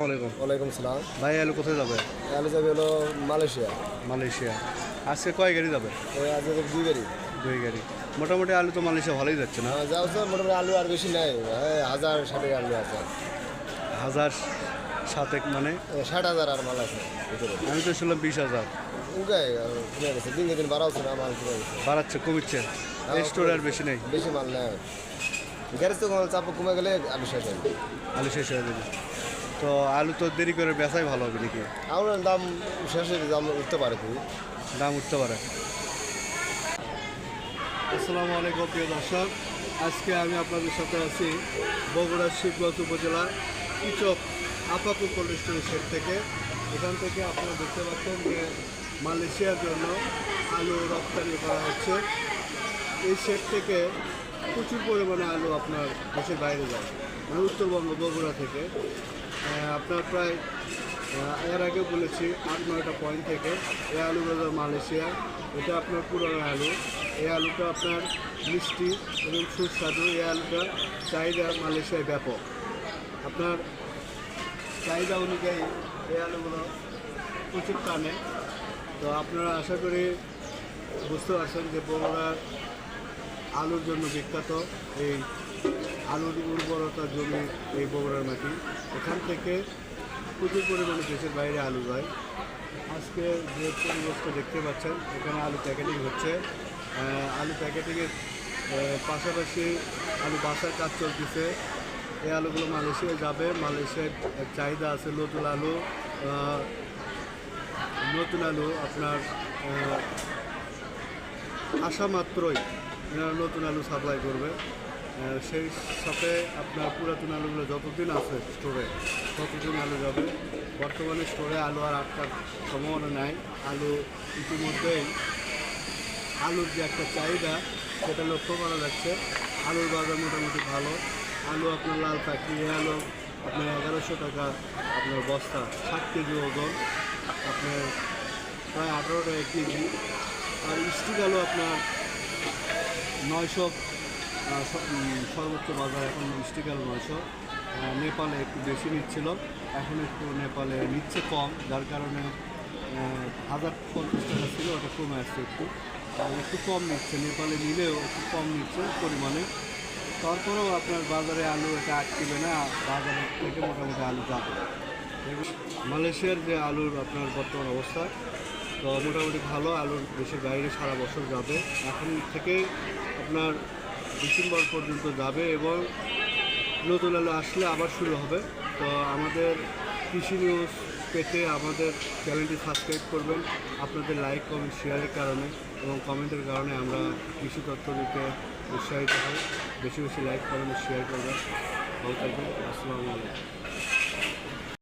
ওয়ালাইকুম সালাম। ভাই আলু কোথায় যাবে? আলু যাবে হলো মালয়েশিয়া। মালয়েশিয়া। আজকে কয় গাড়ি যাবে? ওই আজ দুই গাড়ি। দুই গাড়ি। মোটামুটি আলু তো মালয়েশিয়া ভালোই যাচ্ছে না? যাও স্যার মোটামুটি আলু আর বেশি নাই। হ্যাঁ হাজার ষাটের আলু আছে। হাজার সাতেক মানে? ষাট হাজার আর মাল আছে আমি তো শুনলাম বিশ হাজার। দিন দিন বাড়াচ্ছে না মাল বাড়াচ্ছে কমিচ্ছে। স্টোর আর বেশি নেই। বেশি মাল নেই। গ্যারেজ তো চাপ কমে গেলে আলু শেষ হয় আলু শেষ হয়ে যাবে। তো আলু তো দেরি করে বেচাই ভালো হবে নাকি? আমার দাম শেষ হয়ে দাম উঠতে পারে খুবই। দাম উঠতে পারে। আসসালামু আলাইকুম প্রিয় দর্শক। আজকে আমি আপনাদের সাথে আছি বগুড়ার শিবগঞ্জ উপজেলার ইচক আপাতু কোল্ড স্টোরের থেকে। এখান থেকে আপনারা দেখতে পাচ্ছেন যে মালয়েশিয়ার জন্য আলু রপ্তানি করা হচ্ছে। এই শেড থেকে প্রচুর পরিমাণে আলু আপনার দেশের বাইরে যায়। মানে উত্তরবঙ্গ বগুড়া থেকে। আপনার প্রায় এর আগে বলেছি, আট নয়টা পয়েন্ট থেকে এই আলু বাজার মালয়েশিয়া, এটা আপনার পুরনো আলু। এই আলুটা আপনার মিষ্টি এবং সুস্বাদু, এই আলুটা চাহিদা মালয়েশিয়ায় ব্যাপক। আপনার চাহিদা অনুযায়ী এই আলুগুলো প্রচুর টানে। তো আপনারা আশা করি বুঝতে পারছেন যে বগুড়ার আলুর জন্য বিখ্যাত এই আলুর উর্বরতা জমি এই বগুড়ার মাটি। এখান থেকে প্রচুর পরিমাণে দেশের বাইরে আলু যায়। আজকে যে পরিবেশটা দেখতে পাচ্ছেন, এখানে আলু প্যাকেটিং হচ্ছে। আলু প্যাকেটিংয়ের পাশাপাশি আলু বাসার কাজ চলতেছে। এই আলুগুলো মালয়েশিয়ায় যাবে। মালয়েশিয়ার চাহিদা আছে নতুন আলু নতুন আলু আপনার আসা মাত্রই এনারা নতুন আলু সাপ্লাই করবে। সেই সাথে আপনার পুরাতন আলুগুলো যতদিন আছে স্টোরে ততদিন আলু যাবে। বর্তমানে স্টোরে আলু আর আটকার সম্ভাবনা নাই। আলু ইতিমধ্যেই, আলুর যে একটা চাহিদা, সেটা লক্ষ্য করা যাচ্ছে। আলুর বাজার মোটামুটি ভালো। আলু আপনার লাল পাখি, আলু আপনার এগারোশো টাকা, আপনার বস্তা, ষাট কেজি ওজন, আপনার প্রায় আঠারো টাকা কেজি। আর স্টিক আলু আপনার নয়শো সর্বোচ্চ বাজার এখন স্টিক আলু নয়শো নেপালে একটু বেশি নিচ্ছিল, এখন একটু নেপালে নিচ্ছে কম, যার কারণে হাজার পঞ্চাশ টাকা ছিল, ওটা কমে আসছে একটু। একটু কম নিচ্ছে, নেপালে নিলেও একটু কম নিচ্ছে পরিমাণে। তারপরেও আপনার বাজারে আলু এটা আটকিবে না, বাজারে থেকে মোটামুটি আলু যাবে। মালয়েশিয়ার যে আলুর আপনার বর্তমান অবস্থা, তো মোটামুটি ভালো, আলুর দেশের বাইরে সারা বছর যাবে। এখন থেকে আপনার ডিসেম্বর পর্যন্ত যাবে এবং নতুন আলো আসলে আবার শুরু হবে। তো আমাদের কৃষি নিউজ পেতে আমাদের চ্যানেলটি সাবস্ক্রাইব করবেন। আপনাদের লাইক, কমেন্ট, শেয়ারের কারণে এবং কমেন্টের কারণে আমরা কৃষি তথ্য দিতে উৎসাহিত হই। বেশি বেশি লাইক, কমেন্ট, শেয়ার করবেন। ভালো থাকবেন। আসসালামু আলাইকুম।